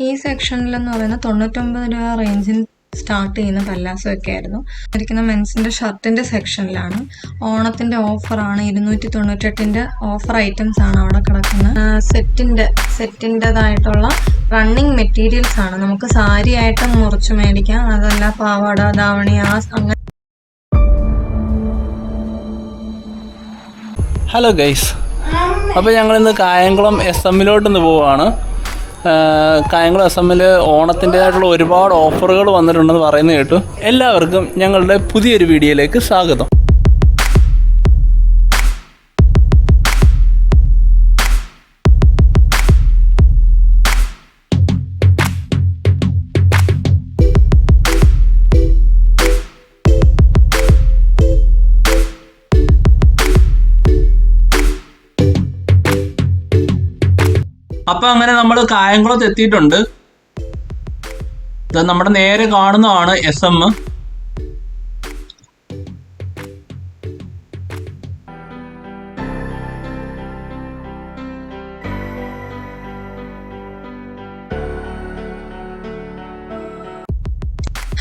ഈ സെക്ഷനിൽ എന്ന് പറയുന്ന തൊണ്ണൂറ്റൊമ്പത് രൂപ റേഞ്ചിൽ സ്റ്റാർട്ട് ചെയ്യുന്ന പല്ലാസോ ഒക്കെ ആയിരുന്നു. ഇരിക്കുന്ന മെൻസിന്റെ ഷർട്ടിന്റെ സെക്ഷനിലാണ് ഓണത്തിന്റെ ഓഫറാണ് ഇരുന്നൂറ്റി തൊണ്ണൂറ്റെട്ടിന്റെ ഓഫർ ഐറ്റംസ് ആണ് അവിടെ കിടക്കുന്നത്. സെറ്റിന്റെ സെറ്റിന്റെതായിട്ടുള്ള റണ്ണിങ് മെറ്റീരിയൽസ് ആണ്. നമുക്ക് സാരി ആയിട്ട് മുറിച്ച് മേടിക്കാം. അതല്ല പാവാട ധാവണി ആ അങ്ങനെ ഹലോ ഗൈസ് അപ്പോൾ ഞങ്ങളിന്ന് കായംകുളം എസ് എമ്മിലോട്ടൊന്ന് പോവുകയാണ് കായംകുളം എസ് എമ്മിൽ ഓണത്തിന്റെതായിട്ടുള്ള ഒരുപാട് ഓഫറുകൾ വന്നിട്ടുണ്ടെന്ന് പറയുന്നത് കേട്ടു. എല്ലാവർക്കും ഞങ്ങളുടെ പുതിയൊരു വീഡിയോയിലേക്ക് സ്വാഗതം. അപ്പോൾ അങ്ങനെ നമ്മൾ കായംകുളത്ത് എത്തിയിട്ടുണ്ട്. നമ്മുടെ നേരെ കാണുന്നതാണ് എസ് എം.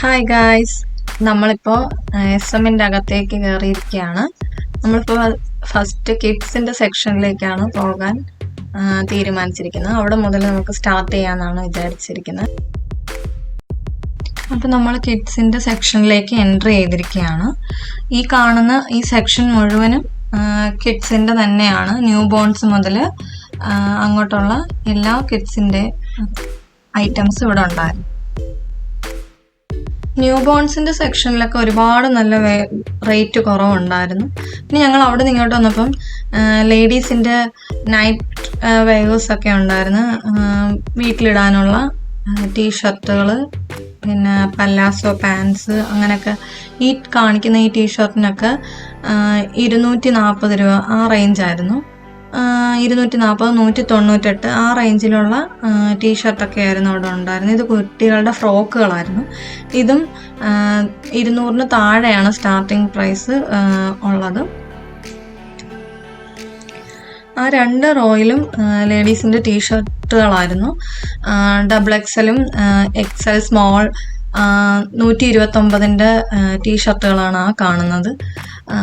ഹായ് ഗായ്സ് നമ്മളിപ്പോൾ എസ് എമ്മിന്റെ അകത്തേക്ക് കയറിയിരിക്കുകയാണ് നമ്മളിപ്പോൾ ഫസ്റ്റ് കിഡ്സിന്റെ സെക്ഷനിലേക്കാണ് പോകാൻ തീരുമാനിച്ചിരിക്കുന്നത്. അവിടെ മുതൽ നമുക്ക് സ്റ്റാർട്ട് ചെയ്യാമെന്നാണ് വിചാരിച്ചിരിക്കുന്നത്. അപ്പോൾ നമ്മൾ കിഡ്സിന്റെ സെക്ഷനിലേക്ക് എൻട്രി ചെയ്തിരിക്കുകയാണ്. ഈ കാണുന്ന ഈ സെക്ഷൻ മുഴുവനും കിഡ്സിന്റെ തന്നെയാണ്. ന്യൂ ബോൺസ് മുതൽ അങ്ങോട്ടുള്ള എല്ലാ കിഡ്സിന്റെ ഐറ്റംസ് ഇവിടെ ഉണ്ടായിരുന്നു. ന്യൂ ബോൺസിന്റെ സെക്ഷനിലൊക്കെ ഒരുപാട് നല്ല റേറ്റ് കുറവുണ്ടായിരുന്നു. പിന്നെ ഞങ്ങൾ അവിടെ നിന്ന് ഇങ്ങോട്ട് വന്നപ്പം ലേഡീസിന്റെ നൈറ്റ് വെയേഴ്സ് ഒക്കെ ഉണ്ടായിരുന്നു. വീട്ടിലിടാനുള്ള ടീഷർട്ടുകൾ പിന്നെ പല്ലാസോ പാൻസ് അങ്ങനെയൊക്കെ ഈ കാണിക്കുന്ന ഈ ടീഷർട്ടിനൊക്കെ ഇരുന്നൂറ്റി നാൽപ്പത് രൂപ ആ റേഞ്ചായിരുന്നു ഇരുന്നൂറ്റി നാൽപ്പത് നൂറ്റി തൊണ്ണൂറ്റെട്ട് ആ റേഞ്ചിലുള്ള ടീഷർട്ടൊക്കെ ആയിരുന്നു അവിടെ ഉണ്ടായിരുന്നത്. ഇത് കുട്ടികളുടെ ഫ്രോക്കുകളായിരുന്നു. ഇതും ഇരുന്നൂറിന് താഴെയാണ് സ്റ്റാർട്ടിംഗ് പ്രൈസ് ഉള്ളത്. ആ രണ്ട് റോയിലും ലേഡീസിന്റെ ടീഷർട്ടുകളായിരുന്നു. ഡബിൾ എക്സലും എക്സൽ സ്മോൾ നൂറ്റി ഇരുപത്തൊമ്പതിന്റെ ടീഷർട്ടുകളാണ് ആ കാണുന്നത്. ആ,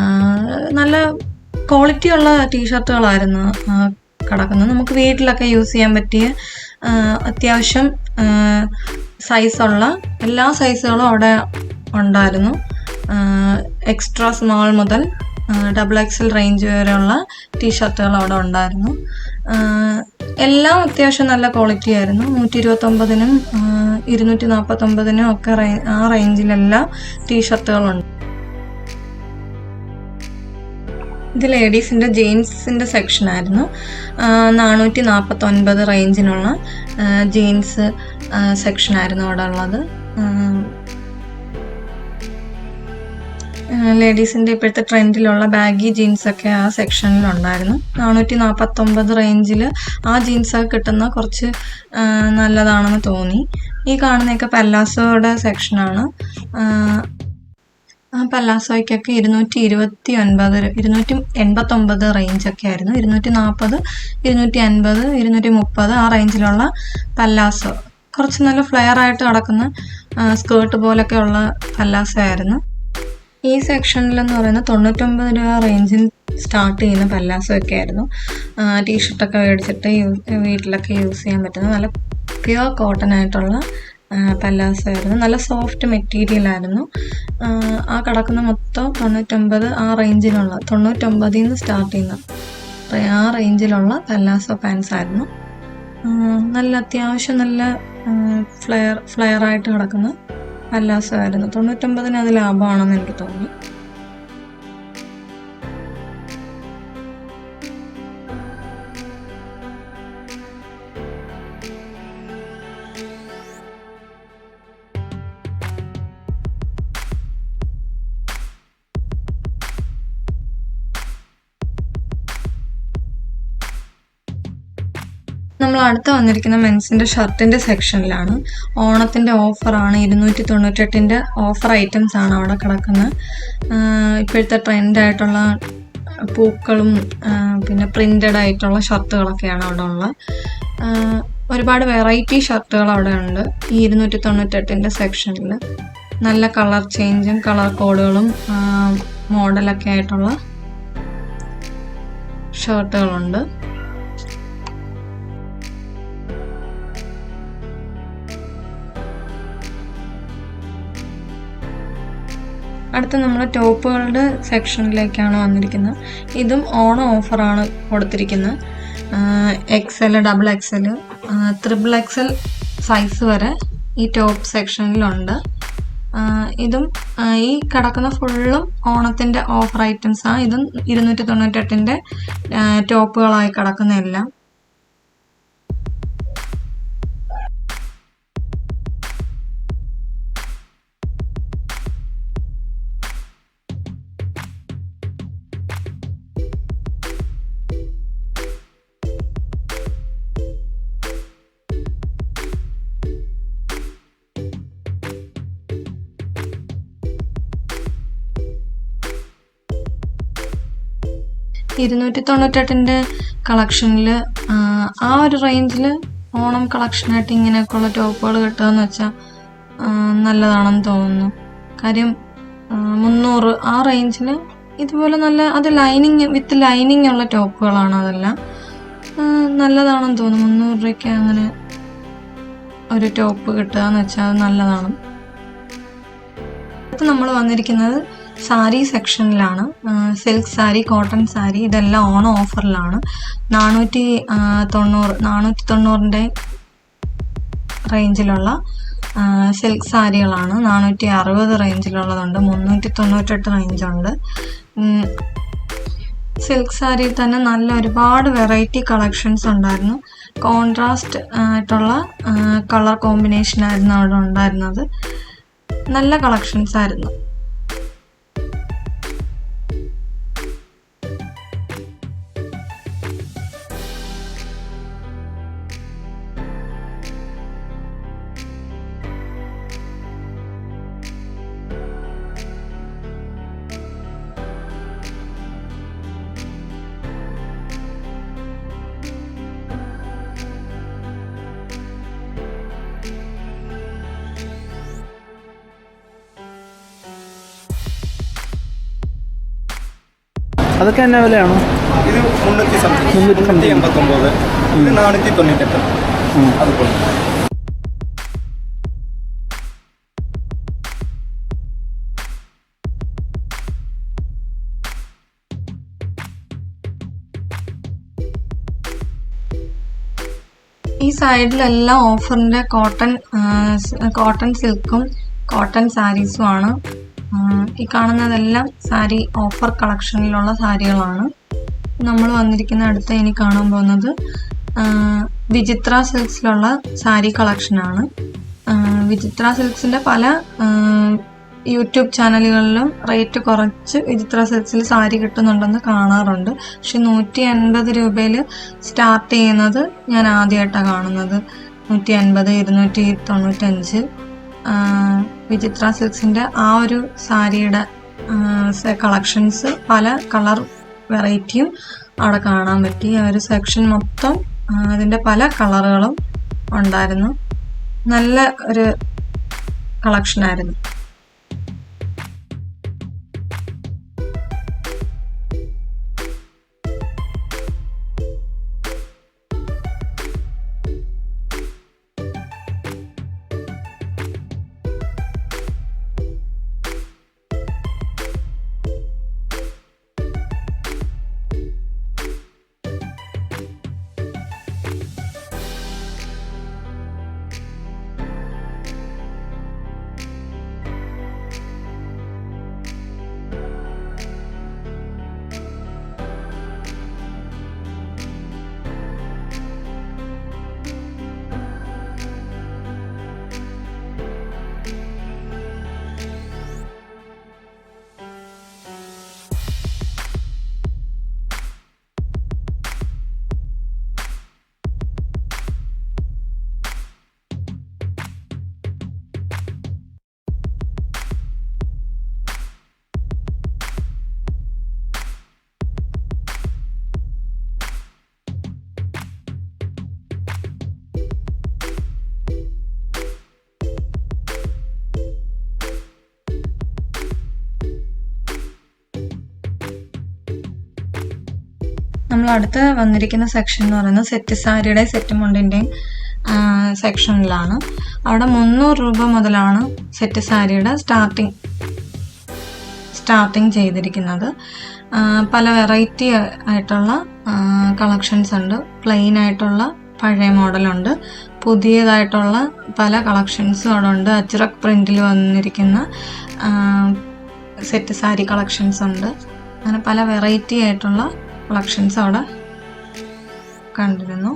നല്ല ക്വാളിറ്റിയുള്ള ടീഷർട്ടുകളായിരുന്നു കിടക്കുന്നത്. നമുക്ക് വീട്ടിലൊക്കെ യൂസ് ചെയ്യാൻ പറ്റിയ അത്യാവശ്യം സൈസുള്ള എല്ലാ സൈസുകളും അവിടെ ഉണ്ടായിരുന്നു. എക്സ്ട്രാ സ്മോൾ മുതൽ ഡബിൾ എക്സൽ റേഞ്ച് വരെയുള്ള ടീഷർട്ടുകൾ അവിടെ ഉണ്ടായിരുന്നു. എല്ലാം അത്യാവശ്യം നല്ല ക്വാളിറ്റി ആയിരുന്നു. നൂറ്റി ഇരുപത്തൊമ്പതിനും ഇരുന്നൂറ്റി നാൽപ്പത്തൊമ്പതിനും ഒക്കെ ആ റേഞ്ചിലെല്ലാം ടീഷർട്ടുകളുണ്ട് ഇത് ലേഡീസിന്റെ ജീൻസിന്റെ സെക്ഷൻ ആയിരുന്നു. നാനൂറ്റി നാൽപ്പത്തൊൻപത് റേഞ്ചിനുള്ള ജീൻസ് സെക്ഷൻ ആയിരുന്നു അവിടെ ഉള്ളത്. ലേഡീസിന്റെ ഇപ്പോഴത്തെ ട്രെൻഡിലുള്ള ബാഗി ജീൻസൊക്കെ ആ സെക്ഷനിലുണ്ടായിരുന്നു നാനൂറ്റി നാൽപ്പത്തൊമ്പത് റേഞ്ചിൽ ആ ജീൻസൊക്കെ കിട്ടുന്ന കുറച്ച് നല്ലതാണെന്ന് തോന്നി. ഈ കാണുന്നതൊക്കെ പല്ലാസോയുടെ സെക്ഷനാണ് ആ പല്ലാസോയ്ക്കൊക്കെ ഇരുന്നൂറ്റി ഇരുപത്തി ഒൻപത് ഇരുന്നൂറ്റി ഇരുന്നൂറ്റി എൺപത്തൊമ്പത് റേഞ്ചൊക്കെ ആയിരുന്നു. ഇരുന്നൂറ്റി നാൽപ്പത് ഇരുന്നൂറ്റി അൻപത് ഇരുന്നൂറ്റി മുപ്പത് ആ റേഞ്ചിലുള്ള പല്ലാസോ. കുറച്ച് നല്ല ഫ്ലെയർ ആയിട്ട് കിടക്കുന്ന സ്കേർട്ട് പോലൊക്കെ ഉള്ള പല്ലാസോ ആയിരുന്നു. ഈ സെക്ഷനിലെന്ന് പറയുന്നത് തൊണ്ണൂറ്റൊമ്പത് രൂപ റേഞ്ചിൽ സ്റ്റാർട്ട് ചെയ്യുന്ന പല്ലാസോ ഒക്കെ ആയിരുന്നു ടീഷർട്ടൊക്കെ മേടിച്ചിട്ട് യൂ- വീട്ടിലൊക്കെ യൂസ് ചെയ്യാൻ പറ്റുന്ന നല്ല പ്യുവർ കോട്ടൺ ആയിട്ടുള്ള പല്ലാസോ ആയിരുന്നു നല്ല സോഫ്റ്റ് മെറ്റീരിയൽ ആയിരുന്നു. ആ, കിടക്കുന്ന മൊത്തം തൊണ്ണൂറ്റൊമ്പത് ആ റേഞ്ചിലുള്ള തൊണ്ണൂറ്റൊമ്പതിൽ നിന്ന് സ്റ്റാർട്ട് ചെയ്യുന്ന ആ റേഞ്ചിലുള്ള പല്ലാസോ പാൻസ് ആയിരുന്നു. നല്ല അത്യാവശ്യം നല്ല ഫ്ലെയർ ഫ്ലെയർ ആയിട്ട് കിടക്കുന്ന പല്ലാസോ ആയിരുന്നു. തൊണ്ണൂറ്റൊമ്പതിന് അത് ലാഭമാണെന്ന് എനിക്ക് തോന്നി. അടുത്ത് വന്നിരിക്കുന്ന മെൻസിന്റെ ഷർട്ടിന്റെ സെക്ഷനിലാണ് ഓണത്തിന്റെ ഓഫറാണ് ഇരുന്നൂറ്റി തൊണ്ണൂറ്റെട്ടിന്റെ ഓഫർ ഐറ്റംസ് ആണ് അവിടെ കിടക്കുന്നത്. ഇപ്പോഴത്തെ ട്രെൻഡ് ആയിട്ടുള്ള പൂക്കളും പിന്നെ പ്രിന്റഡ് ആയിട്ടുള്ള ഷർട്ടുകളൊക്കെയാണ് അവിടെ ഉള്ളത്. ഒരുപാട് വെറൈറ്റി ഷർട്ടുകൾ അവിടെ ഉണ്ട്. ഈ ഇരുന്നൂറ്റി തൊണ്ണൂറ്റെട്ടിന്റെ സെക്ഷനിൽ നല്ല കളർ ചേഞ്ചും കളർ കോഡുകളും മോഡലൊക്കെ ആയിട്ടുള്ള ഷർട്ടുകളുണ്ട്. അടുത്ത നമ്മൾ ടോപ്പുകളുടെ സെക്ഷനിലേക്കാണ് വന്നിരിക്കുന്നത്. ഇതും ഓൺ ഓഫറാണ് കൊടുത്തിരിക്കുന്നത്. XL double XL triple XL size വരെ ഈ ടോപ്പ് സെക്ഷനിലുണ്ട്. ഇതും ഈ കിടക്കുന്ന ഫുള്ളും ഓണത്തിന്റെ ഓഫർ ഐറ്റംസാണ് ഇതും ഇരുന്നൂറ്റി തൊണ്ണൂറ്റെട്ടിന്റെ ടോപ്പുകളായി കിടക്കുന്ന ഇരുന്നൂറ്റി തൊണ്ണൂറ്റെട്ടിന്റെ കളക്ഷനിൽ ആ ഒരു റേഞ്ചിൽ ഓണം കളക്ഷനായിട്ട് ഇങ്ങനെയൊക്കെയുള്ള ടോപ്പുകൾ കിട്ടുകയെന്ന് വെച്ചാൽ നല്ലതാണെന്ന് തോന്നുന്നു. കാര്യം മുന്നൂറ് ആ റേഞ്ചിൽ ഇതുപോലെ നല്ല അത് ലൈനിങ് വിത്ത് ലൈനിങ് ഉള്ള ടോപ്പുകളാണ് അതെല്ലാം. നല്ലതാണെന്ന് തോന്നുന്നു. മുന്നൂറ് രൂപയ്ക്ക് അങ്ങനെ ഒരു ടോപ്പ് കിട്ടുക എന്ന് വെച്ചാൽ അത് നല്ലതാണ്. അടുത്ത് നമ്മൾ വന്നിരിക്കുന്നത് സാരി സെക്ഷനിലാണ്. സിൽക്ക് സാരി കോട്ടൺ സാരി ഇതെല്ലാം ഓണം ഓഫറിലാണ് നാനൂറ്റി തൊണ്ണൂറ് നാനൂറ്റി തൊണ്ണൂറിന്റെ റേഞ്ചിലുള്ള സിൽക്ക് സാരികളാണ്. നാനൂറ്റി അറുപത് റേഞ്ചിലുള്ളതുണ്ട് മുന്നൂറ്റി തൊണ്ണൂറ്റെട്ട് റേഞ്ചുണ്ട് സിൽക്ക് സാരിയിൽ തന്നെ നല്ല ഒരുപാട് വെറൈറ്റി കളക്ഷൻസ് ഉണ്ടായിരുന്നു. കോൺട്രാസ്റ്റ് ആയിട്ടുള്ള കളർ കോമ്പിനേഷൻ ആയിരുന്നു അവിടെ ഉണ്ടായിരുന്നത്. നല്ല കളക്ഷൻസ് ആയിരുന്നു. അതൊക്കെ എന്നാ വിലയാണോ? ഇത് മുന്നൂറ്റി സംതിങ്. മുന്നൂറ്റി എൺപത്തൊമ്പത്. ഇത് നാനൂറ്റി തൊണ്ണൂറ്റെട്ട് അതുപോലെ. ഈ സൈഡിലെല്ലാം ഓഫറിന്റെ കോട്ടൺ കോട്ടൺ സിൽക്കും കോട്ടൺ സാരീസും ആണ്. ഈ കാണുന്നതെല്ലാം സാരി ഓഫർ കളക്ഷനിലുള്ള സാരികളാണ്. നമ്മൾ വന്നിരിക്കുന്ന അടുത്ത് ഇനി കാണാൻ പോകുന്നത് വിചിത്ര സിൽക്സിലുള്ള സാരി കളക്ഷനാണ് വിചിത്ര സിൽക്സിന്റെ പല യൂട്യൂബ് ചാനലുകളിലും റേറ്റ് കുറച്ച് വിചിത്ര സിൽക്സിൽ സാരി കിട്ടുന്നുണ്ടെന്ന് കാണാറുണ്ട്. പക്ഷെ നൂറ്റി അൻപത് രൂപയിൽ സ്റ്റാർട്ട് ചെയ്യുന്നത് ഞാൻ ആദ്യമായിട്ടാണ് കാണുന്നത്. നൂറ്റി അൻപത് ഇരുന്നൂറ്റി തൊണ്ണൂറ്റഞ്ച്. വിചിത്ര സിൽക്സിന്റെ ആ ഒരു സാരിയുടെ കളക്ഷൻസ് പല കളർ വെറൈറ്റിയും അവിടെ കാണാൻ പറ്റി. ആ ഒരു സെക്ഷൻ മൊത്തം അതിന്റെ പല കളറുകളും ഉണ്ടായിരുന്നു. നല്ല ഒരു കളക്ഷനായിരുന്നു അടുത്ത് വന്നിരിക്കുന്ന സെക്ഷൻ എന്ന് പറയുന്നത് സെറ്റ് സാരിയുടെ സെറ്റ് മുണ്ടിന്റെയും സെക്ഷനിലാണ് അവിടെ മുന്നൂറ് രൂപ മുതലാണ് സെറ്റ് സാരിയുടെ സ്റ്റാർട്ടിങ് സ്റ്റാർട്ടിങ് ചെയ്തിരിക്കുന്നത്. പല വെറൈറ്റി ആയിട്ടുള്ള കളക്ഷൻസ് ഉണ്ട്. പ്ലെയിൻ ആയിട്ടുള്ള പഴയ മോഡലുണ്ട് പുതിയതായിട്ടുള്ള പല കളക്ഷൻസും അവിടെ ഉണ്ട്. അജ്രക് പ്രിന്റിൽ വന്നിരിക്കുന്ന സെറ്റ് സാരി കളക്ഷൻസ് ഉണ്ട്. അങ്ങനെ പല വെറൈറ്റി ആയിട്ടുള്ള കളക്ഷൻസ് അവിടെ കണ്ടിരുന്നു.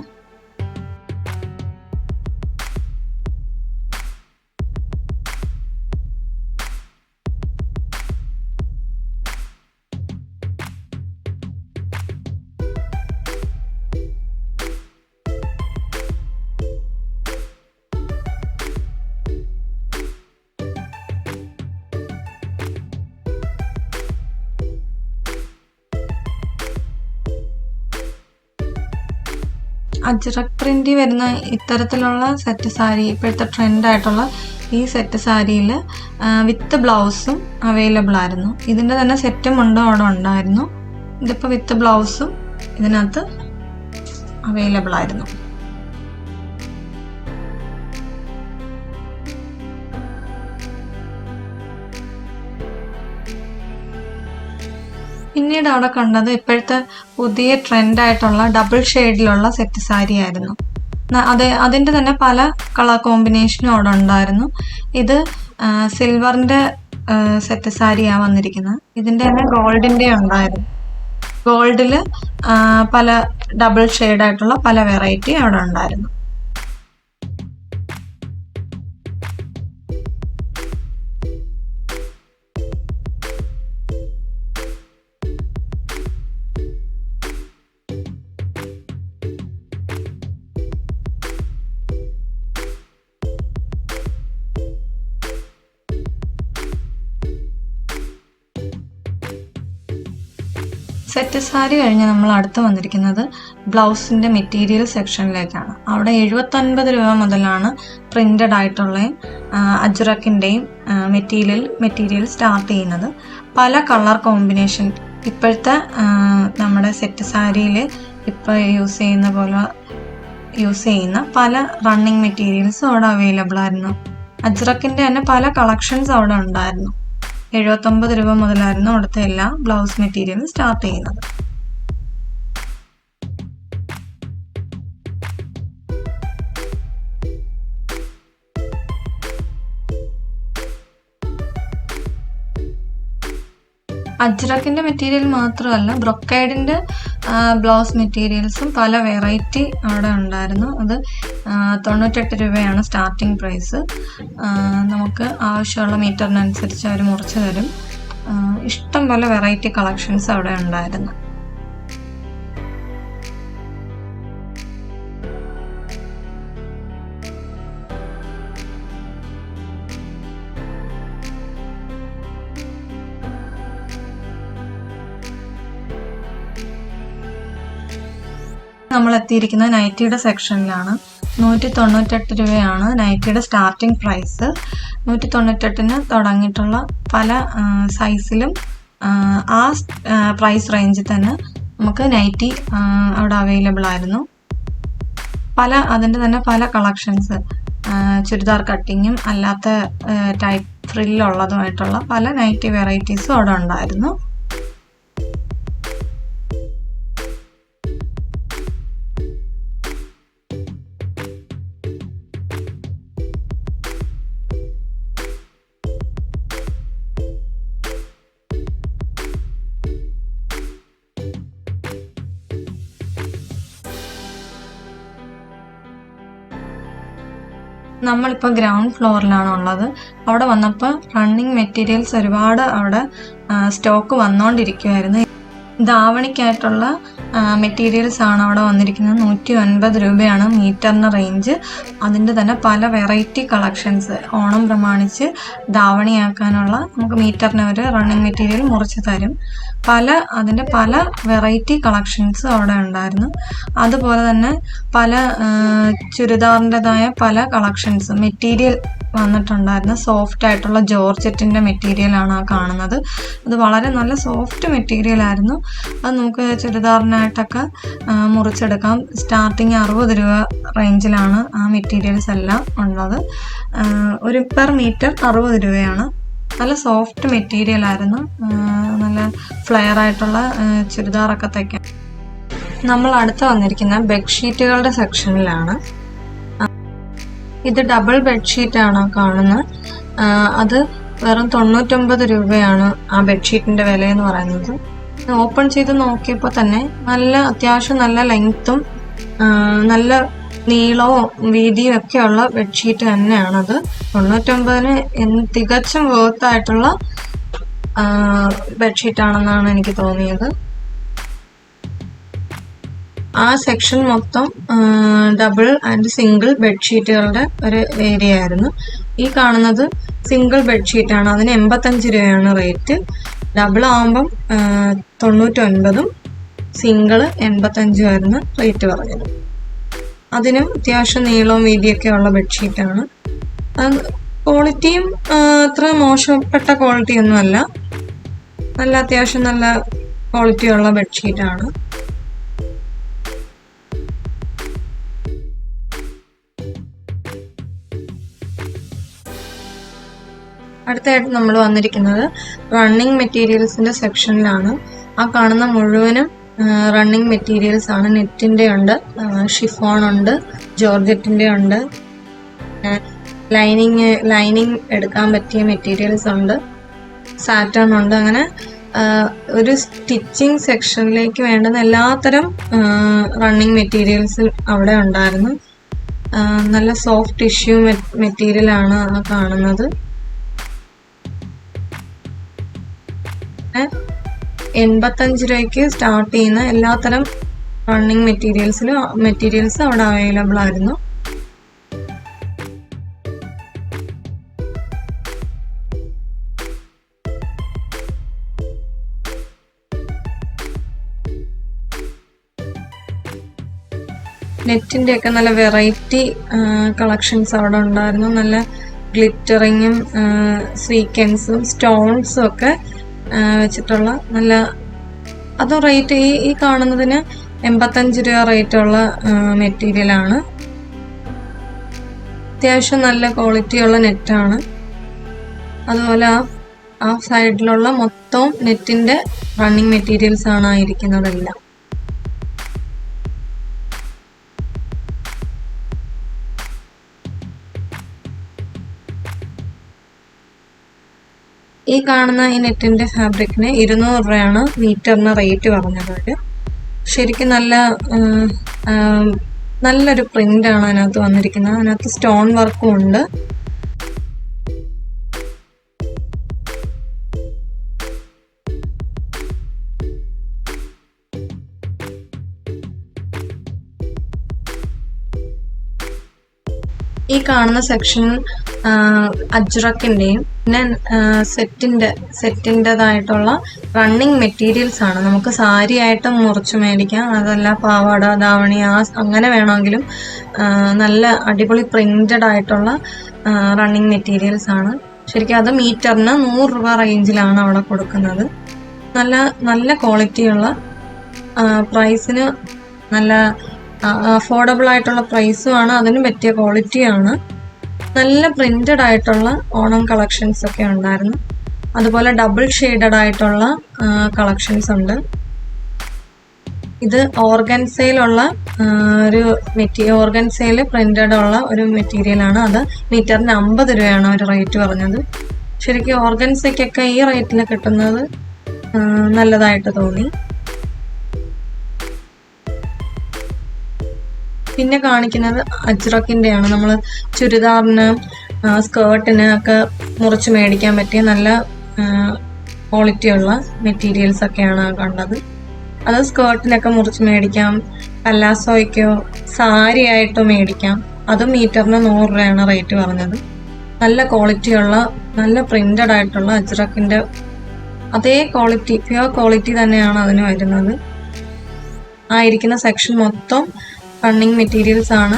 അജ്രക് പ്രിന്റ് വരുന്ന ഇത്തരത്തിലുള്ള സെറ്റ് സാരി ഇപ്പോഴത്തെ ട്രെൻഡായിട്ടുള്ള ഈ സെറ്റ് സാരിയിൽ വിത്ത് ബ്ലൗസും അവൈലബിൾ ആയിരുന്നു. ഇതിന്റെ തന്നെ സെറ്റും ഉണ്ടോ അവിടെ ഉണ്ടായിരുന്നു. ഇതിപ്പോൾ വിത്ത് ബ്ലൗസും ഇതിനകത്ത് അവൈലബിൾ ആയിരുന്നു. പിന്നീട് അവിടെ കണ്ടത് ഇപ്പോഴത്തെ പുതിയ ട്രെൻഡായിട്ടുള്ള ഡബിൾ ഷെയ്ഡിലുള്ള സെറ്റ് സാരി ആയിരുന്നു. അത് അതിന്റെ തന്നെ പല കളർ കോമ്പിനേഷനും അവിടെ ഉണ്ടായിരുന്നു. ഇത് സിൽവറിന്റെ സെറ്റ് സാരിയാണ് വന്നിരിക്കുന്നത്. ഇതിന്റെ തന്നെ ഗോൾഡിന്റെ ഉണ്ടായിരുന്നു. ഗോൾഡിൽ പല ഡബിൾ ഷെയ്ഡായിട്ടുള്ള പല വെറൈറ്റി അവിടെ ഉണ്ടായിരുന്നു. സെറ്റ് സാരി കഴിഞ്ഞ് നമ്മൾ അടുത്ത് വന്നിരിക്കുന്നത് ബ്ലൗസിന്റെ മെറ്റീരിയൽ സെക്ഷനിലേക്കാണ്. അവിടെ എഴുപത്തൊൻപത് രൂപ മുതലാണ് പ്രിന്റഡ് ആയിട്ടുള്ള അജുറക്കിന്റെയും മെറ്റീരിയൽ മെറ്റീരിയൽ സ്റ്റാർട്ട് ചെയ്യുന്നത്. പല കളർ കോമ്പിനേഷൻ. ഇപ്പോഴത്തെ നമ്മുടെ സെറ്റ് സാരിയിൽ ഇപ്പോൾ യൂസ് ചെയ്യുന്ന പോലെ യൂസ് ചെയ്യുന്ന പല റണ്ണിങ് മെറ്റീരിയൽസും അവിടെ അവൈലബിൾ ആയിരുന്നു. അജ്രക്കിന്റെ തന്നെ പല കളക്ഷൻസ് അവിടെ ഉണ്ടായിരുന്നു. എഴുപത്തൊമ്പത് രൂപ മുതലായിരുന്നു അവിടുത്തെ എല്ലാ ബ്ലൗസ് മെറ്റീരിയലും സ്റ്റാർട്ട് ചെയ്യുന്നത്. അജ്രക്കിന്റെ മെറ്റീരിയൽ മാത്രമല്ല ബ്രൊക്കൈഡിന്റെ ബ്ലൗസ് മെറ്റീരിയൽസും പല വെറൈറ്റി അവിടെ ഉണ്ടായിരുന്നു. അത് തൊണ്ണൂറ്റെട്ട് രൂപയാണ് സ്റ്റാർട്ടിംഗ് പ്രൈസ് നമുക്ക് ആവശ്യമുള്ള മീറ്ററിനനുസരിച്ച് അവർ മുറിച്ച് തരും. ഇഷ്ടം പോലെ വെറൈറ്റി കളക്ഷൻസ് അവിടെ ഉണ്ടായിരുന്നു. നമ്മൾ എത്തിയിരിക്കുന്നത് നൈറ്റിയുടെ സെക്ഷനിലാണ് നൂറ്റി തൊണ്ണൂറ്റെട്ട് രൂപയാണ് നൈറ്റിയുടെ സ്റ്റാർട്ടിംഗ് പ്രൈസ് നൂറ്റി തൊണ്ണൂറ്റെട്ടിന് തുടങ്ങിയിട്ടുള്ള പല സൈസിലും ആ, പ്രൈസ് റേഞ്ചിൽ തന്നെ നമുക്ക് നൈറ്റി അവിടെ അവൈലബിൾ ആയിരുന്നു. പല അതിന്റെ തന്നെ പല കളക്ഷൻസ് ചുരിദാർ കട്ടിങ്ങും അല്ലാത്ത ടൈപ്പ് ഫ്രില്ലുള്ളതുമായിട്ടുള്ള പല നൈറ്റി വെറൈറ്റീസും അവിടെ ഉണ്ടായിരുന്നു. നമ്മളിപ്പോൾ ഗ്രൗണ്ട് ഫ്ലോറിലാണ് ഉള്ളത്. അവിടെ വന്നപ്പോൾ റണ്ണിങ് മെറ്റീരിയൽസ് ഒരുപാട് അവിടെ സ്റ്റോക്ക് വന്നുകൊണ്ടിരിക്കുമായിരുന്നു ധാവണിക്കായിട്ടുള്ള മെറ്റീരിയൽസ് ആണ് അവിടെ വന്നിരിക്കുന്നത്. നൂറ്റി ഒൻപത് രൂപയാണ് മീറ്ററിന് റേഞ്ച് അതിന്റെ തന്നെ പല വെറൈറ്റി കളക്ഷൻസ് ഓണം പ്രമാണിച്ച് ധാവണിയാക്കാനുള്ള നമുക്ക് മീറ്ററിന് ഒരു റണ്ണിങ് മെറ്റീരിയൽ മുറിച്ച് തരും. പല അതിന്റെ പല വെറൈറ്റി കളക്ഷൻസ് അവിടെ ഉണ്ടായിരുന്നു. അതുപോലെ തന്നെ പല ചുരിദാറിന്റെതായ പല കളക്ഷൻസ് മെറ്റീരിയൽ വന്നിട്ടുണ്ടായിരുന്നു സോഫ്റ്റ് ആയിട്ടുള്ള ജോർജറ്റിന്റെ മെറ്റീരിയലാണ് ആ കാണുന്നത്. അത് വളരെ നല്ല സോഫ്റ്റ് മെറ്റീരിയൽ ആയിരുന്നു. അത് നമുക്ക് ചുരിദാറിനായിട്ടൊക്കെ ആ, മുറിച്ചെടുക്കാം. സ്റ്റാർട്ടിങ് അറുപത് രൂപ റേഞ്ചിലാണ് ആ മെറ്റീരിയൽസ് എല്ലാം ഉള്ളത്. ഒരു പെർ മീറ്റർ അറുപത് രൂപയാണ്. നല്ല സോഫ്റ്റ് മെറ്റീരിയൽ ആയിരുന്നു. നല്ല ഫ്ലെയർ ആയിട്ടുള്ള ചുരിദാറൊക്കെ തയ്ക്കാം നമ്മൾ അടുത്ത് വന്നിരിക്കുന്ന ബെഡ്ഷീറ്റുകളുടെ സെക്ഷനിലാണ് ഇത് ഡബിൾ ബെഡ്ഷീറ്റ് ആണ് കാണുന്നത്. അത് വെറും തൊണ്ണൂറ്റൊമ്പത് രൂപയാണ് ആ ബെഡ്ഷീറ്റിന്റെ വില എന്ന് പറയുന്നത്. ഓപ്പൺ ചെയ്ത് നോക്കിയപ്പോൾ തന്നെ നല്ല അത്യാവശ്യം നല്ല ലെങ്ത്തും നല്ല നീളവും വീതിയും ഒക്കെയുള്ള ബെഡ്ഷീറ്റ് തന്നെയാണത്. തൊണ്ണൂറ്റൊമ്പതിന് തികച്ചും വേർത്തായിട്ടുള്ള ബെഡ്ഷീറ്റ് ആണെന്നാണ് എനിക്ക് തോന്നിയത്. ആ സെക്ഷൻ മൊത്തം ഡബിൾ ആൻഡ് സിംഗിൾ ബെഡ്ഷീറ്റുകളുടെ ഒരു ഏരിയ ആയിരുന്നു. ഈ കാണുന്നത് സിംഗിൾ ബെഡ്ഷീറ്റ് ആണ്. അതിന് എൺപത്തഞ്ച് രൂപയാണ് റേറ്റ് ഡബിൾ ആകുമ്പം തൊണ്ണൂറ്റൊൻപതും സിംഗിൾ എൺപത്തഞ്ചുമായിരുന്നു റേറ്റ് പറഞ്ഞത്. അതിനും അത്യാവശ്യം നീളവും വീതിയൊക്കെ ഉള്ള ബെഡ്ഷീറ്റാണ്. ക്വാളിറ്റിയും അത്ര മോശപ്പെട്ട ക്വാളിറ്റി ഒന്നുമല്ല നല്ല അത്യാവശ്യം നല്ല ക്വാളിറ്റിയുള്ള ബെഡ്ഷീറ്റാണ്. അടുത്തായിട്ട് നമ്മൾ വന്നിരിക്കുന്നത് റണ്ണിങ് മെറ്റീരിയൽസിന്റെ സെക്ഷനിലാണ് ആ കാണുന്ന മുഴുവനും റണ്ണിങ് മെറ്റീരിയൽസ് ആണ്. നെറ്റിന്റെ ഉണ്ട് ഷിഫോൺ ഉണ്ട് ജോർജറ്റിന്റെ ഉണ്ട് ലൈനിങ് ലൈനിങ് എടുക്കാൻ പറ്റിയ മെറ്റീരിയൽസ് ഉണ്ട് സാറ്റേൺ ഉണ്ട്. അങ്ങനെ ഒരു സ്റ്റിച്ചിങ് സെക്ഷനിലേക്ക് വേണ്ടുന്ന എല്ലാത്തരം റണ്ണിങ് മെറ്റീരിയൽസ് അവിടെ ഉണ്ടായിരുന്നു. നല്ല സോഫ്റ്റ് ടിഷ്യൂ മെറ്റീരിയൽ ആണ് കാണുന്നത്. എൺപത്തഞ്ച് രൂപയ്ക്ക് സ്റ്റാർട്ട് ചെയ്യുന്ന എല്ലാത്തരം റണ്ണിങ് മെറ്റീരിയൽസിലും മെറ്റീരിയൽസ് അവിടെ അവൈലബിൾ ആയിരുന്നു. നെറ്റിന്റെ ഒക്കെ നല്ല വെറൈറ്റി കളക്ഷൻസ് അവിടെ ഉണ്ടായിരുന്നു. നല്ല ഗ്ലിറ്ററിങ്ങും സ്വീക്കൻസും സ്റ്റോൺസും ഒക്കെ വെച്ചിട്ടുള്ള നല്ല അത് റേറ്റ് ഈ ഈ കാണുന്നതിന് എൺപത്തഞ്ച് രൂപ റേറ്റുള്ള മെറ്റീരിയൽ ആണ്. അത്യാവശ്യം നല്ല ക്വാളിറ്റിയുള്ള നെറ്റാണ് അതുപോലെ ആ ആ സൈഡിലുള്ള മൊത്തം നെറ്റിന്റെ റണ്ണിങ് മെറ്റീരിയൽസ് ആണ് ആയിരിക്കുന്നതെല്ലാം. ഈ കാണുന്ന ഈ നെറ്റിന്റെ ഫാബ്രിക്കിന് ഇരുന്നൂറ് രൂപയാണ് മീറ്ററിന് റേറ്റ് പറഞ്ഞത് ശരിക്കും നല്ല നല്ലൊരു പ്രിന്റ് ആണ് അതിനകത്ത് വന്നിരിക്കുന്നത്. അതിനകത്ത് സ്റ്റോൺ വർക്കും ഉണ്ട്. ഈ കാണുന്ന സെക്ഷൻ അജ്രക്കിന്റെയും പിന്നെ സെറ്റിന്റെ സെറ്റിന്റെതായിട്ടുള്ള റണ്ണിങ് മെറ്റീരിയൽസ് ആണ്. നമുക്ക് സാരി ആയിട്ട് മുറിച്ച് മേടിക്കാം. അതല്ല പാവാട ധാവണി ആ അങ്ങനെ വേണമെങ്കിലും നല്ല അടിപൊളി പ്രിന്റഡ് ആയിട്ടുള്ള റണ്ണിങ് മെറ്റീരിയൽസ് ആണ്. ശരിക്കും അത് മീറ്ററിന് നൂറ് രൂപ റേഞ്ചിലാണ് അവിടെ കൊടുക്കുന്നത്. നല്ല നല്ല ക്വാളിറ്റിയുള്ള പ്രൈസിന് നല്ല അഫോർഡബിൾ ആയിട്ടുള്ള പ്രൈസും ആണ്. അതിന് പറ്റിയ ക്വാളിറ്റിയാണ് നല്ല പ്രിന്റഡ് ആയിട്ടുള്ള ഓണം കളക്ഷൻസ് ഒക്കെ ഉണ്ടായിരുന്നു. അതുപോലെ ഡബിൾ ഷെയ്ഡഡ് ആയിട്ടുള്ള കളക്ഷൻസ് ഉണ്ട്. ഇത് ഓർഗൻസയിലുള്ള ഒരു മെറ്റീ ഓർഗൻസയിൽ പ്രിന്റഡ് ഉള്ള ഒരു മെറ്റീരിയൽ ആണ്. അത് മീറ്ററിന് അമ്പത് രൂപയാണ് ഒരു റേറ്റ് പറഞ്ഞത്. ശരിക്കും ഓർഗൻസയ്ക്കൊക്കെ ഈ റേറ്റിൽ കിട്ടുന്നത് നല്ലതായിട്ട് തോന്നി. പിന്നെ കാണിക്കുന്നത് അജ്രക്കിന്റെയാണ് നമ്മൾ ചുരിദാറിന് സ്കേർട്ടിന് ഒക്കെ മുറിച്ച് മേടിക്കാൻ പറ്റിയ നല്ല ക്വാളിറ്റിയുള്ള മെറ്റീരിയൽസ് ഒക്കെയാണ് കണ്ടത്. അത് സ്കേർട്ടിനൊക്കെ മുറിച്ച് മേടിക്കാം. പല്ലാസോയ്ക്കോ സാരി ആയിട്ടോ മേടിക്കാം. അത് മീറ്ററിന് നൂറ് രൂപയാണ് റേറ്റ് പറഞ്ഞത്. നല്ല ക്വാളിറ്റിയുള്ള നല്ല പ്രിന്റഡ് ആയിട്ടുള്ള അജ്രക്കിന്റെ അതേ ക്വാളിറ്റി പ്യുവർ ക്വാളിറ്റി തന്നെയാണ് അതിന് വരുന്നത്. ആയിരിക്കുന്ന സെക്ഷൻ മൊത്തം റണ്ണിങ് മെറ്റീരിയൽസ് ആണ്.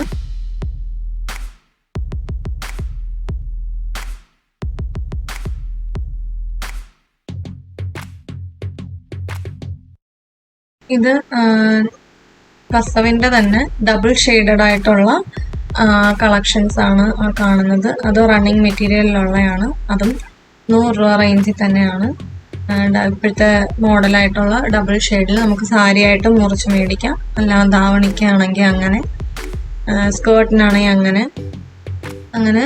ഇത് കസവിന്റെ തന്നെ ഡബിൾ ഷെയ്ഡഡ് ആയിട്ടുള്ള കളക്ഷൻസ് ആണ് കാണുന്നത്. അത് റണ്ണിങ് മെറ്റീരിയലിലുള്ളതാണ് അതും നൂറ് രൂപ റേഞ്ചിൽ തന്നെയാണ്. ഇപ്പോഴത്തെ മോഡലായിട്ടുള്ള ഡബിൾ ഷെയ്ഡിൽ നമുക്ക് സാരി ആയിട്ട് മുറിച്ച് മേടിക്കാം. അല്ലാതെ ധാവണിക്കാണെങ്കിൽ അങ്ങനെ സ്കേർട്ടിനാണെങ്കിൽ അങ്ങനെ. അങ്ങനെ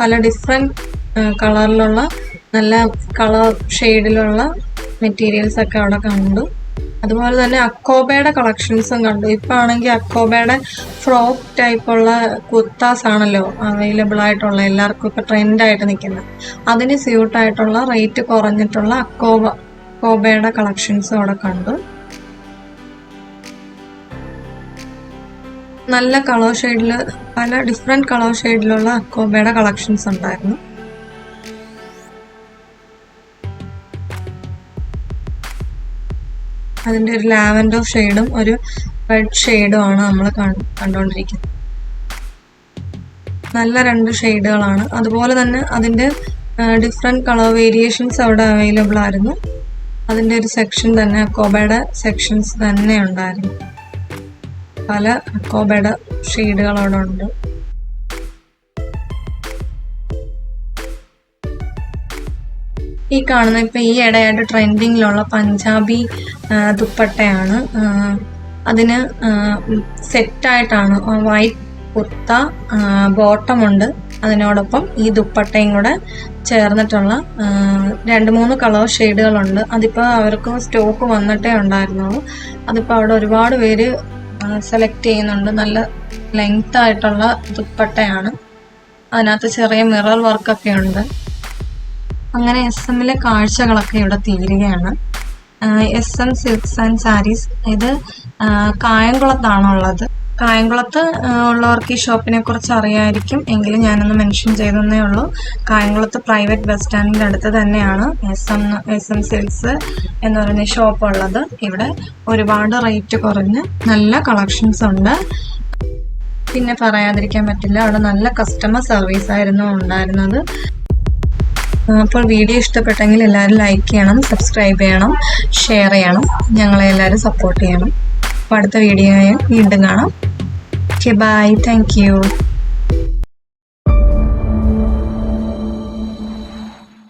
പല ഡിഫറെന്റ് കളറിലുള്ള നല്ല കളർ ഷെയ്ഡിലുള്ള മെറ്റീരിയൽസ് ഒക്കെ അവിടെ കണ്ടു. അതുപോലെ തന്നെ അക്കോബയുടെ കളക്ഷൻസും കണ്ടു. ഇപ്പം ആണെങ്കിൽ അക്കോബയുടെ ഫ്രോക്ക് ടൈപ്പുള്ള കുർത്താസ് ആണല്ലോ അവൈലബിൾ ആയിട്ടുള്ള എല്ലാവർക്കും ഇപ്പം ട്രെൻഡായിട്ട് നിൽക്കുന്നത്. അതിന് സ്യൂട്ടായിട്ടുള്ള റേറ്റ് കുറഞ്ഞിട്ടുള്ള അക്കോബ അക്കോബയുടെ കളക്ഷൻസും അവിടെ കണ്ടു. നല്ല കളർ ഷെയ്ഡിൽ പല ഡിഫറെന്റ് കളർ ഷെയ്ഡിലുള്ള അക്കോബയുടെ കളക്ഷൻസ് ഉണ്ടായിരുന്നു. അതിന്റെ ഒരു ലാവൻഡർ ഷെയ്ഡും ഒരു റെഡ് ഷെയ്ഡും ആണ് നമ്മൾ കണ്ടുകൊണ്ടിരിക്കുന്നത് നല്ല രണ്ട് ഷെയ്ഡുകളാണ്. അതുപോലെ തന്നെ അതിന്റെ ഡിഫറെന്റ് കളർ വേരിയേഷൻസ് അവിടെ അവൈലബിൾ ആയിരുന്നു. അതിന്റെ ഒരു സെക്ഷൻ തന്നെ അക്കോബയുടെ സെക്ഷൻസ് തന്നെ ഉണ്ടായിരുന്നു. പല അക്കോബയുടെ ഷെയ്ഡുകൾ അവിടെ ഉണ്ട്. ഈ കാണുന്ന ഇപ്പം ഈ ഇടയായിട്ട് ട്രെൻഡിങ്ങിലുള്ള പഞ്ചാബി ദുപ്പട്ടയാണ്. അതിന് സെറ്റായിട്ടാണ്. വൈറ്റ് കുർത്ത ബോട്ടമുണ്ട്. അതിനോടൊപ്പം ഈ ദുപ്പട്ടയും കൂടെ ചേർന്നിട്ടുള്ള രണ്ട് മൂന്ന് കളർ ഷെയ്ഡുകളുണ്ട്. അതിപ്പോൾ അവർക്ക് സ്റ്റോക്ക് വന്നിട്ടേ ഉണ്ടായിരുന്നുള്ളൂ. അതിപ്പോൾ അവിടെ ഒരുപാട് പേര് സെലക്ട് ചെയ്യുന്നുണ്ട്. നല്ല ലെങ്ത് ആയിട്ടുള്ള ദുപ്പട്ടയാണ്. അതിനകത്ത് ചെറിയ മിറർ വർക്കൊക്കെ ഉണ്ട്. അങ്ങനെ എസ് എമ്മിലെ കാഴ്ചകളൊക്കെ ഇവിടെ തീരുകയാണ്. S M silks and sarees ഇത് കായംകുളത്താണുള്ളത്. കായംകുളത്ത് ഉള്ളവർക്ക് ഈ ഷോപ്പിനെ കുറിച്ച് അറിയായിരിക്കും. എങ്കിലും ഞാനൊന്ന് മെൻഷൻ ചെയ്തെന്നേ ഉള്ളൂ. കായംകുളത്ത് പ്രൈവറ്റ് ബസ് സ്റ്റാൻഡിന്റെ അടുത്ത് തന്നെയാണ് S M S M silks എന്ന് പറയുന്ന ഷോപ്പ് ഉള്ളത്. ഇവിടെ ഒരുപാട് റേറ്റ് കുറഞ്ഞ് നല്ല കളക്ഷൻസ് ഉണ്ട്. പിന്നെ പറയാതിരിക്കാൻ പറ്റില്ല. അവിടെ നല്ല കസ്റ്റമർ സർവീസ് ആയിരുന്നു ഉണ്ടായിരുന്നത്. അപ്പോൾ വീഡിയോ ഇഷ്ടപ്പെട്ടെങ്കിൽ എല്ലാവരും ലൈക്ക് ചെയ്യണം സബ്സ്ക്രൈബ് ചെയ്യണം ഷെയർ ചെയ്യണം ഞങ്ങളെ എല്ലാവരും സപ്പോർട്ട് ചെയ്യണം. അപ്പോൾ അടുത്ത വീഡിയോ വീണ്ടും കാണാം. Okay bye thank